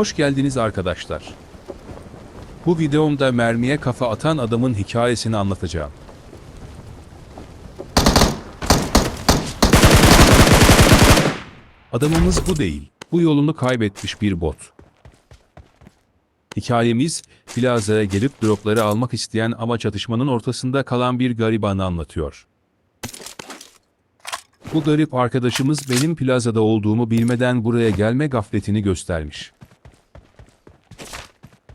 Hoş geldiniz arkadaşlar. Bu videomda mermiye kafa atan adamın hikayesini anlatacağım. Adamımız bu değil. Bu yolunu kaybetmiş bir bot. Hikayemiz, plazaya gelip dropları almak isteyen ama çatışmanın ortasında kalan bir garibanı anlatıyor. Bu garip arkadaşımız benim plazada olduğumu bilmeden buraya gelme gafletini göstermiş.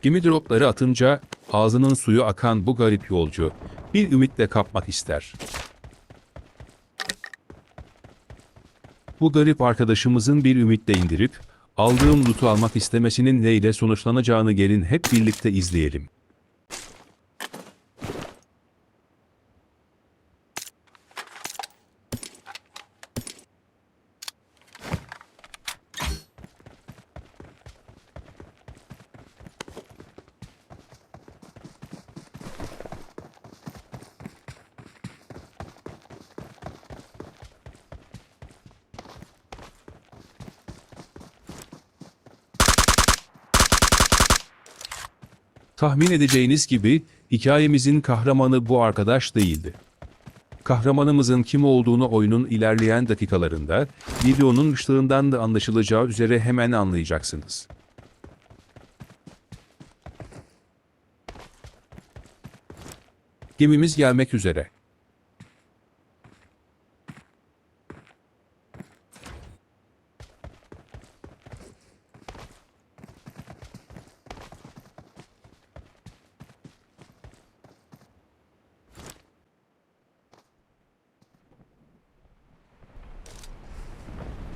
Gemi dropları atınca ağzının suyu akan bu garip yolcu bir ümitle kapmak ister. Bu garip arkadaşımızın bir ümitle indirip aldığım loot'u almak istemesinin neyle sonuçlanacağını gelin hep birlikte izleyelim. Tahmin edeceğiniz gibi hikayemizin kahramanı bu arkadaş değildi. Kahramanımızın kim olduğunu oyunun ilerleyen dakikalarında videonun ışığından da anlaşılacağı üzere hemen anlayacaksınız. Gemimiz gelmek üzere.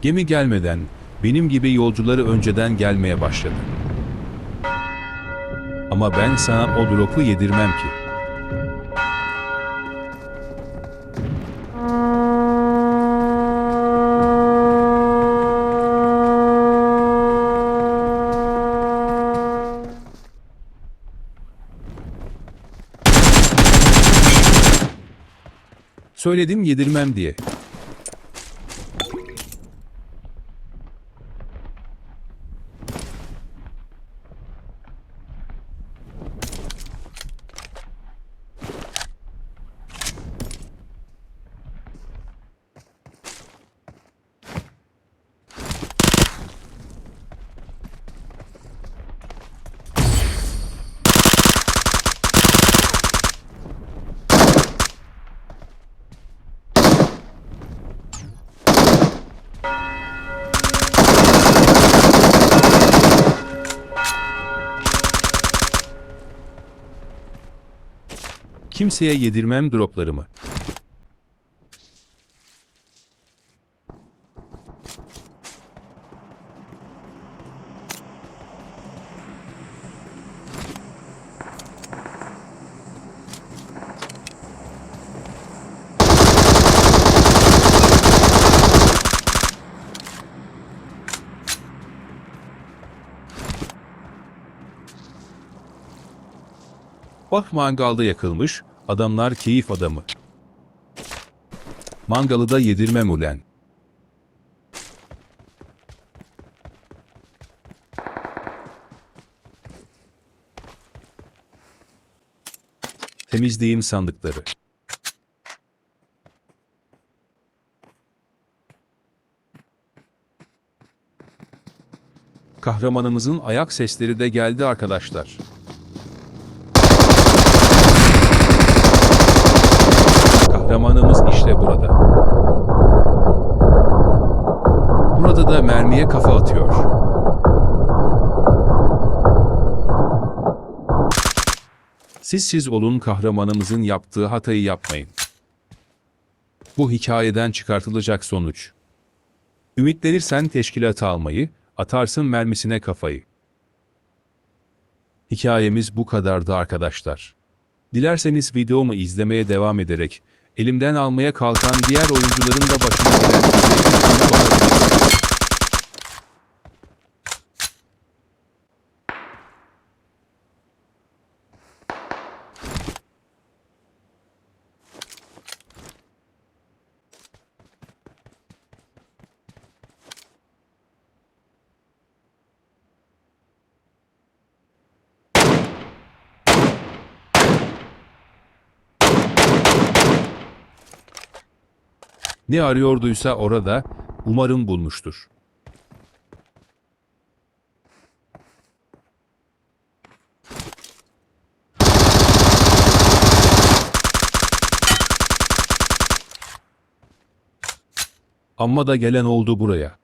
Gemi gelmeden benim gibi yolcuları önceden gelmeye başladı. Ama ben sana o drop'u yedirmem ki. Söyledim yedirmem diye. Kimseye yedirmem droplarımı. Bak mangalda yakılmış, adamlar keyif adamı. Mangalı da yedirmem ulen. Temizleyeyim sandıkları. Kahramanımızın ayak sesleri de geldi arkadaşlar. Kahramanımız işte burada. Burada da mermiye kafa atıyor. Siz siz olun kahramanımızın yaptığı hatayı yapmayın. Bu hikayeden çıkartılacak sonuç. Ümitlenirsen teşkilatı almayı, atarsın mermisine kafayı. Hikayemiz bu kadardı arkadaşlar. Dilerseniz videomu izlemeye devam ederek elimden almaya kalkan diğer oyuncuların da başına Ne arıyorduysa orada, umarım bulmuştur. Amma da gelen oldu buraya.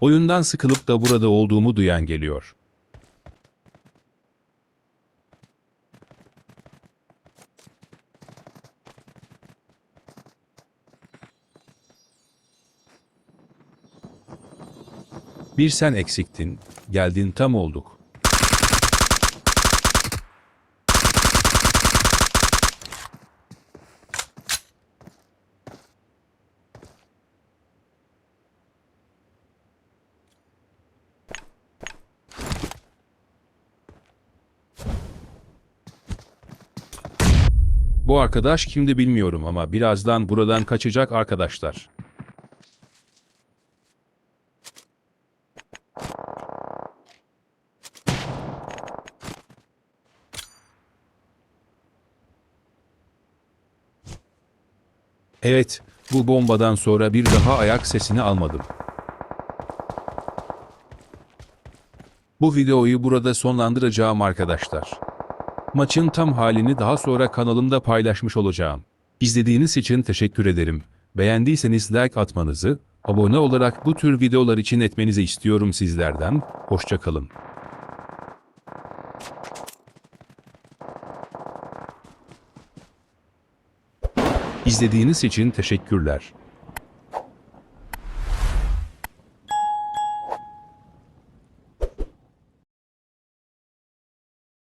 Oyundan sıkılıp da burada olduğumu duyan geliyor. Bir sen eksiktin, geldin tam olduk. Bu arkadaş kimdi bilmiyorum ama birazdan buradan kaçacak arkadaşlar. Evet, bu bombadan sonra bir daha ayak sesini almadım. Bu videoyu burada sonlandıracağım arkadaşlar. Maçın tam halini daha sonra kanalımda paylaşmış olacağım. İzlediğiniz için teşekkür ederim. Beğendiyseniz like atmanızı, abone olarak bu tür videolar için etmenizi istiyorum sizlerden. Hoşçakalın. İzlediğiniz için teşekkürler.